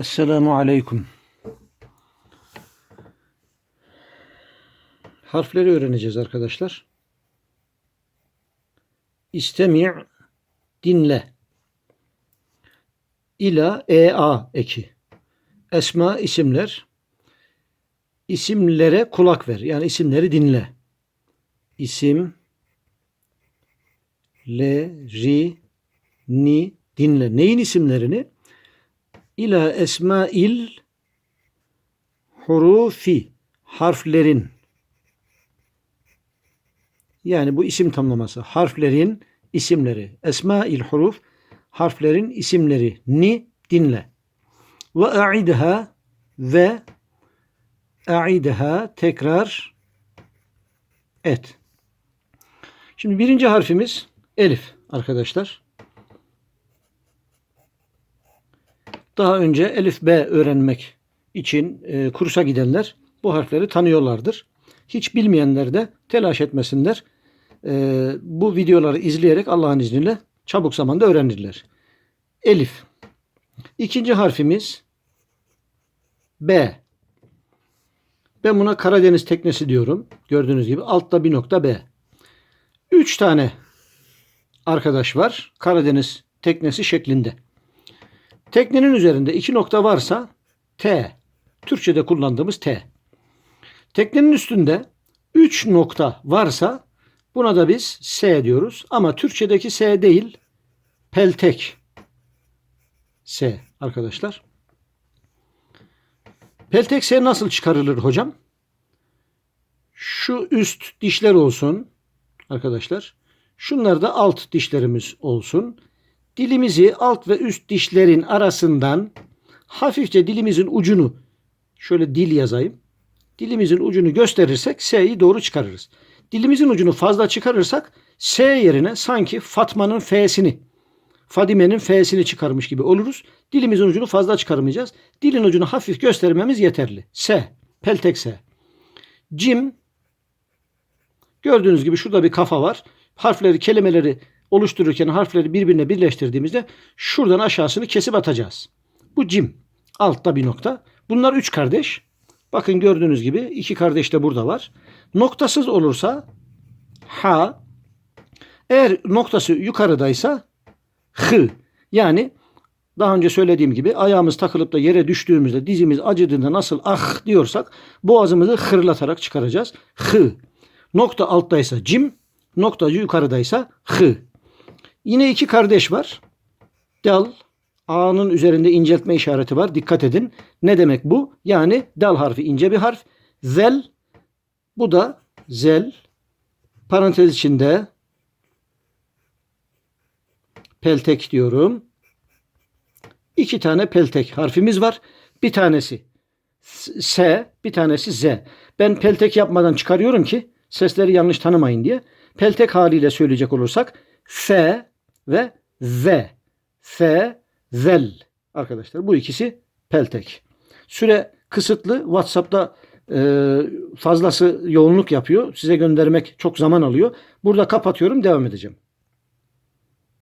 Esselamu Aleyküm. Harfleri öğreneceğiz arkadaşlar. İstemi' dinle. İla ea eki. Esma isimler. İsimlere kulak ver. Yani isimleri dinle. İsim le ri ni dinle. Neyin isimlerini? İla esmail hurufi harflerin yani bu isim tamlaması harflerin isimleri esmail huruf harflerin isimleri ni dinle ve a'idha ve a'idha tekrar et. Şimdi birinci harfimiz elif arkadaşlar. Daha önce elif B öğrenmek için e, kursa gidenler bu harfleri tanıyorlardır. Hiç bilmeyenler de telaş etmesinler. E, bu videoları izleyerek Allah'ın izniyle çabuk zamanda öğrenirler. Elif. İkinci harfimiz B. Ben buna Karadeniz teknesi diyorum. Gördüğünüz gibi altta bir nokta B. Üç tane arkadaş var. Karadeniz teknesi şeklinde. Teknenin üzerinde iki nokta varsa T. Türkçe'de kullandığımız T. Teknenin üstünde üç nokta varsa buna da biz S diyoruz. Ama Türkçedeki S değil, peltek S arkadaşlar. Peltek S nasıl çıkarılır hocam? Şu üst dişler olsun arkadaşlar. Şunlar da alt dişlerimiz olsun dilimizi alt ve üst dişlerin arasından hafifçe dilimizin ucunu şöyle dil yazayım. Dilimizin ucunu gösterirsek S'yi doğru çıkarırız. Dilimizin ucunu fazla çıkarırsak S yerine sanki Fatma'nın F'sini, Fadime'nin F'sini çıkarmış gibi oluruz. Dilimizin ucunu fazla çıkarmayacağız. Dilin ucunu hafif göstermemiz yeterli. S, peltek S. Cim, gördüğünüz gibi şurada bir kafa var. Harfleri, kelimeleri oluştururken harfleri birbirine birleştirdiğimizde şuradan aşağısını kesip atacağız. Bu cim. Altta bir nokta. Bunlar üç kardeş. Bakın gördüğünüz gibi iki kardeş de burada var. Noktasız olursa ha. Eğer noktası yukarıdaysa hı. Yani daha önce söylediğim gibi ayağımız takılıp da yere düştüğümüzde dizimiz acıdığında nasıl ah diyorsak boğazımızı hırlatarak çıkaracağız. Hı. Nokta alttaysa cim, noktacı yukarıdaysa hı. Yine iki kardeş var. Dal, A'nın üzerinde inceltme işareti var. Dikkat edin. Ne demek bu? Yani dal harfi ince bir harf. Zel, bu da zel. Parantez içinde peltek diyorum. İki tane peltek harfimiz var. Bir tanesi S, bir tanesi Z. Ben peltek yapmadan çıkarıyorum ki sesleri yanlış tanımayın diye. Peltek haliyle söyleyecek olursak F ve Z. F, zel. Arkadaşlar bu ikisi peltek. Süre kısıtlı. WhatsApp'ta e, fazlası yoğunluk yapıyor. Size göndermek çok zaman alıyor. Burada kapatıyorum. Devam edeceğim.